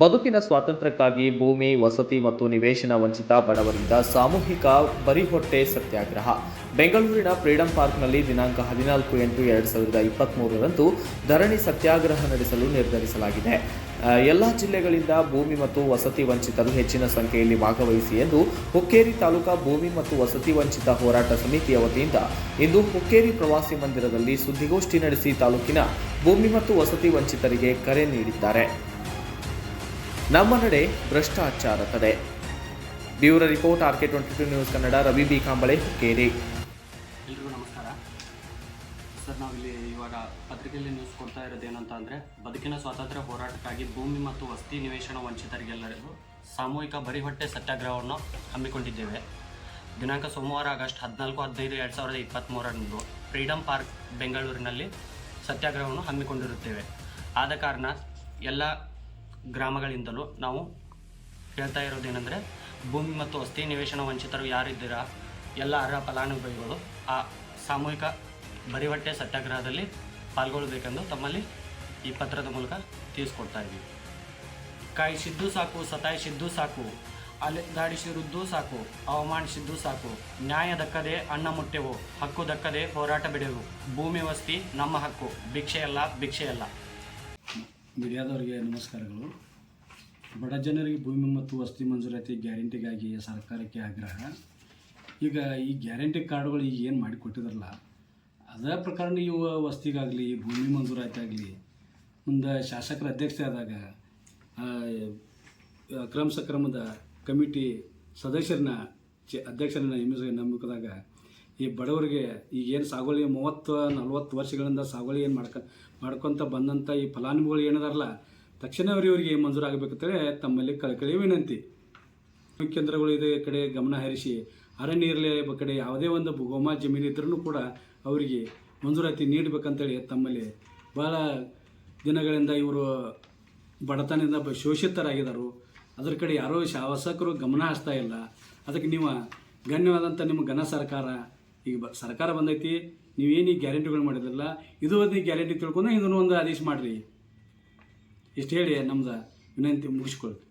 ಬದುಕಿನ ಸ್ವಾತಂತ್ರ್ಯಕ್ಕಾಗಿ ಭೂಮಿ, ವಸತಿ ಮತ್ತು ನಿವೇಶನ ವಂಚಿತ ಬಡವರಿಂದ ಸಾಮೂಹಿಕ ಬರಿಹೊಟ್ಟೆ ಸತ್ಯಾಗ್ರಹ. ಬೆಂಗಳೂರಿನ ಫ್ರೀಡಂ ಪಾರ್ಕ್ನಲ್ಲಿ ದಿನಾಂಕ ಹದಿನಾಲ್ಕು ಎಂಟು ಎರಡು ಸಾವಿರದ ಇಪ್ಪತ್ತ್ಮೂರರಂದು ಧರಣಿ ಸತ್ಯಾಗ್ರಹ ನಡೆಸಲು ನಿರ್ಧರಿಸಲಾಗಿದೆ. ಎಲ್ಲ ಜಿಲ್ಲೆಗಳಿಂದ ಭೂಮಿ ಮತ್ತು ವಸತಿ ವಂಚಿತರು ಹೆಚ್ಚಿನ ಸಂಖ್ಯೆಯಲ್ಲಿ ಭಾಗವಹಿಸಿ ಎಂದು ಹುಕ್ಕೇರಿ ತಾಲೂಕಾ ಭೂಮಿ ಮತ್ತು ವಸತಿ ವಂಚಿತ ಹೋರಾಟ ಸಮಿತಿಯ ವತಿಯಿಂದ ಇಂದು ಹುಕ್ಕೇರಿ ಪ್ರವಾಸಿ ಮಂದಿರದಲ್ಲಿ ಸುದ್ದಿಗೋಷ್ಠಿ ನಡೆಸಿ ತಾಲೂಕಿನ ಭೂಮಿ ಮತ್ತು ವಸತಿ ವಂಚಿತರಿಗೆ ಕರೆ ನೀಡಿದ್ದಾರೆ. ನಮ್ಮ ನಡೆ ಭ್ರಷ್ಟಾಚಾರ ತಡೆ. Bureau report R K twenty two news Kannada, Ravi B Kamble, Hukkeri. ಎಲ್ರಿಗೂ ನಮಸ್ಕಾರ. ಸರ್, ನಾವಿಲ್ಲಿ ಇವಾಗ ಪತ್ರಿಕೆಯಲ್ಲಿ ನ್ಯೂಸ್ ಕೊಡ್ತಾ ಇರೋದು ಏನಂತ ಅಂದರೆ, ಬದುಕಿನ ಸ್ವಾತಂತ್ರ್ಯ ಹೋರಾಟಕ್ಕಾಗಿ ಭೂಮಿ ಮತ್ತು ವಸತಿ ನಿವೇಶನ ವಂಚಿತರಿಗೆಲ್ಲರಿಗೂ ಸಾಮೂಹಿಕ ಬರಿಹೊಟ್ಟೆ ಸತ್ಯಾಗ್ರಹವನ್ನು ಹಮ್ಮಿಕೊಂಡಿದ್ದೇವೆ. ದಿನಾಂಕ ಸೋಮವಾರ ಆಗಸ್ಟ್ ಹದಿನಾಲ್ಕು, ಹದಿನೈದು, ಎರಡು ಸಾವಿರದ ಇಪ್ಪತ್ತ್ಮೂರರಂದು ಫ್ರೀಡಂ ಪಾರ್ಕ್, ಬೆಂಗಳೂರಿನಲ್ಲಿ ಸತ್ಯಾಗ್ರಹವನ್ನು ಹಮ್ಮಿಕೊಂಡಿರುತ್ತೇವೆ. ಆದ ಕಾರಣ ಎಲ್ಲ ಗ್ರಾಮಗಳಿಂದಲೂ ನಾವು ಹೇಳ್ತಾ ಇರೋದೇನೆಂದರೆ ಭೂಮಿ ಮತ್ತು ವಸ್ತಿ ನಿವೇಶನ ವಂಚಿತರು ಯಾರಿದ್ದೀರಾ, ಎಲ್ಲ ಅರ್ಹ ಫಲಾನುಭವಿಗಳು, ಆ ಸಾಮೂಹಿಕ ಬರಿವಟ್ಟೆ ಸತ್ಯಾಗ್ರಹದಲ್ಲಿ ಪಾಲ್ಗೊಳ್ಳಬೇಕೆಂದು ತಮ್ಮಲ್ಲಿ ಈ ಪತ್ರದ ಮೂಲಕ ತಿಳಿಸ್ಕೊಡ್ತಾ ಇದ್ದೀವಿ. ಕಾಯಿಸಿದ್ದು ಸಾಕು ಸತಾಯಿಸಿದ್ದು ಸಾಕು ಅಲೆದಾಡಿಸಿರುದ್ದು ಸಾಕು ಅವಮಾನಿಸಿದ್ದು ಸಾಕು, ನ್ಯಾಯ ದಕ್ಕದೆ ಅನ್ನ ಮುಟ್ಟೆವು, ಹಕ್ಕು ದಕ್ಕದೆ ಹೋರಾಟ ಬಿಡೆವು, ಭೂಮಿ ವಸ್ತಿ ನಮ್ಮ ಹಕ್ಕು ಭಿಕ್ಷೆಯಲ್ಲ ಭಿಕ್ಷೆಯಲ್ಲ ಮೀಡಿಯಾದವರಿಗೆ ನಮಸ್ಕಾರಗಳು. ಬಡ ಜನರಿಗೆ ಭೂಮಿ ಮತ್ತು ವಸತಿ ಮಂಜೂರಾತಿ ಗ್ಯಾರಂಟಿಗಾಗಿ ಸರ್ಕಾರಕ್ಕೆ ಆಗ್ರಹ. ಈಗ ಈ ಗ್ಯಾರಂಟಿ ಕಾರ್ಡ್ಗಳು ಈಗ ಏನು ಮಾಡಿಕೊಟ್ಟಿದ್ರಲ್ಲ ಅದರ ಪ್ರಕಾರ ಇವು ವಸತಿಗಾಗಲಿ, ಭೂಮಿ ಮಂಜೂರಾತಿ ಆಗಲಿ, ಮುಂದೆ ಶಾಸಕರ ಅಧ್ಯಕ್ಷತೆ ಆದಾಗ ಅಕ್ರಮ ಸಕ್ರಮದ ಕಮಿಟಿ ಸದಸ್ಯರನ್ನ, ಚ, ಅಧ್ಯಕ್ಷರನ್ನ ನೇಮಿಸ ನೇಮಕದಾಗ ಈ ಬಡವರಿಗೆ ಈಗ ಏನು ಸಾಗುವಳಿ ಮೂವತ್ತು, ನಲ್ವತ್ತು ವರ್ಷಗಳಿಂದ ಸಾಗುವಳಿ ಏನು ಮಾಡ್ಕ, ಮಾಡ್ಕೊತ ಬಂದಂಥ ಈ ಫಲಾನುಭವಿಗಳು ಏನಿದಾರಲ್ಲ, ತಕ್ಷಣ ಅವರಿಗೆ ಮಂಜೂರಾಗಬೇಕಂತೇಳಿ ತಮ್ಮಲ್ಲಿ ಕಳಕಳಿ ವಿನಂತಿ. ಕೇಂದ್ರಗಳು ಇದೇ ಕಡೆ ಗಮನ ಹರಿಸಿ, ಅರಣ್ಯ ಇರಲಿ ಕಡೆ ಯಾವುದೇ ಒಂದು ಗೋಮಾ ಜಮೀನು ಇದ್ರೂ ಕೂಡ ಅವರಿಗೆ ಮಂಜೂರಾತಿ ನೀಡಬೇಕಂತೇಳಿ ತಮ್ಮಲ್ಲಿ ಭಾಳ ದಿನಗಳಿಂದ ಇವರು ಬಡತನದಿಂದ ಶೋಷಿತರಾಗಿದ್ದಾರೆ ಅದ್ರ ಕಡೆ ಯಾರೋ ಶಾಸಕರು ಗಮನ ಹರಿಸ್ತಾ ಇಲ್ಲ. ಅದಕ್ಕೆ ನೀವು ಗಣ್ಯವಾದಂಥ ನಿಮ್ಮ ಘನ ಸರ್ಕಾರ ಈಗ ಬ ಸರ್ಕಾರ ಬಂದೈತಿ ನೀವೇನು ಈ ಗ್ಯಾರಂಟಿಗಳು ಮಾಡಿದ್ರಲ್ಲ, ಇದು ಒಂದು ಗ್ಯಾರಂಟಿ ತಿಳ್ಕೊಂಡು ಇದನ್ನು ಒಂದು ಆದೇಶ ಮಾಡಿರಿ. ಇಷ್ಟು ಹೇಳಿ ನಮ್ದು ವಿನಂತಿ ಮುಗಿಸ್ಕೊಳ್ತೀವಿ